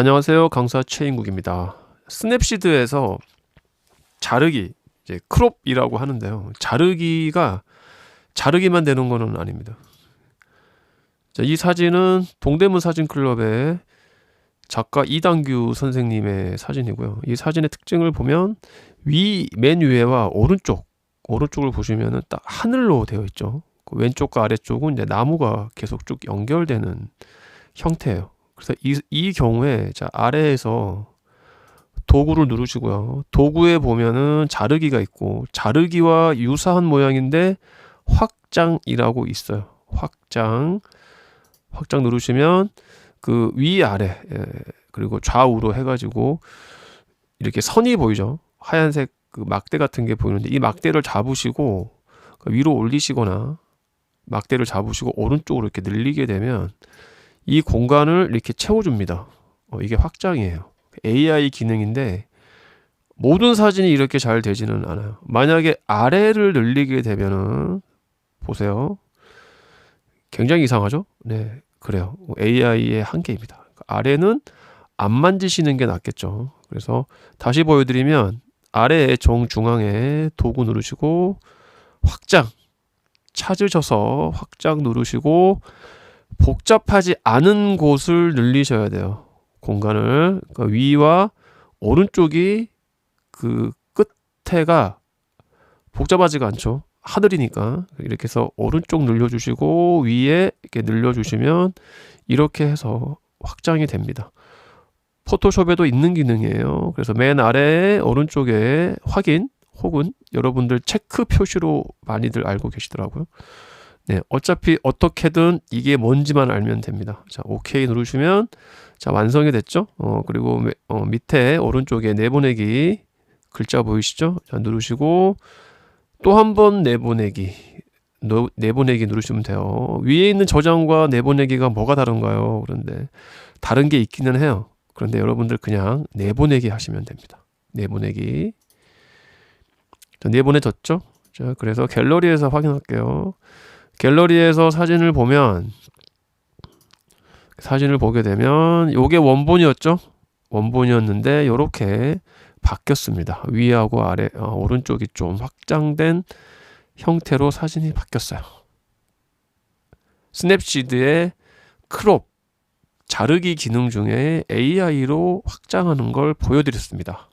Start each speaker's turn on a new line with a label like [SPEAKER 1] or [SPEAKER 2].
[SPEAKER 1] 안녕하세요. 강사 최인국입니다. 스냅시드에서 자르기, 이제 크롭이라고 하는데요. 자르기가 자르기만 되는 거는 아닙니다. 자, 이 사진은 동대문 사진클럽의 작가 이당규 선생님의 사진이고요. 이 사진의 특징을 보면 위 맨 위에와 오른쪽 오른쪽을 보시면은 딱 하늘로 되어 있죠. 그 왼쪽과 아래쪽은 이제 나무가 계속 쭉 연결되는 형태예요. 그래서 이, 이 경우에 자 아래에서 도구를 누르시고요. 도구에 보면은 자르기가 있고 자르기와 유사한 모양인데 확장이라고 있어요. 확장 확장 누르시면 그 위아래 예, 그리고 좌우로 해가지고 이렇게 선이 보이죠. 하얀색 그 막대 같은 게 보이는데 이 막대를 잡으시고 그 위로 올리시거나 막대를 잡으시고 오른쪽으로 이렇게 늘리게 되면 이 공간을 이렇게 채워줍니다. 어, 이게 확장이에요. AI 기능인데 모든 사진이 이렇게 잘 되지는 않아요. 만약에 아래를 늘리게 되면은 보세요. 굉장히 이상하죠? 네, 그래요. AI의 한계입니다. 아래는 안 만지시는 게 낫겠죠. 그래서 다시 보여드리면 아래에 정중앙에 도구 누르시고 확장 찾으셔서 확장 누르시고 복잡하지 않은 곳을 늘리셔야 돼요. 공간을 그러니까 위와 오른쪽이 그 끝에가 복잡하지가 않죠. 하늘이니까 이렇게 해서 오른쪽 늘려주시고 위에 이렇게 늘려주시면 이렇게 해서 확장이 됩니다. 포토숍에도 있는 기능이에요. 그래서 맨 아래 오른쪽에 확인 혹은 여러분들 체크 표시로 많이들 알고 계시더라고요. 네, 어차피 어떻게든 이게 뭔지만 알면 됩니다. 자, 오케이 누르시면 자 완성이 됐죠. 어 그리고 어, 밑에 오른쪽에 내보내기 글자 보이시죠? 자 누르시고 또 한 번 내보내기 노, 내보내기 누르시면 돼요. 위에 있는 저장과 내보내기가 뭐가 다른가요? 그런데 다른 게 있기는 해요. 그런데 여러분들 그냥 내보내기 하시면 됩니다. 내보내기. 자, 내보내졌죠? 자, 그래서 갤러리에서 확인할게요. 갤러리에서 사진을 보면 사진을 보게 되면 요게 원본이었죠? 원본이었는데 요렇게 바뀌었습니다. 위하고 아래 어, 오른쪽이 좀 확장된 형태로 사진이 바뀌었어요. 스냅시드의 크롭 자르기 기능 중에 AI로 확장하는 걸 보여드렸습니다.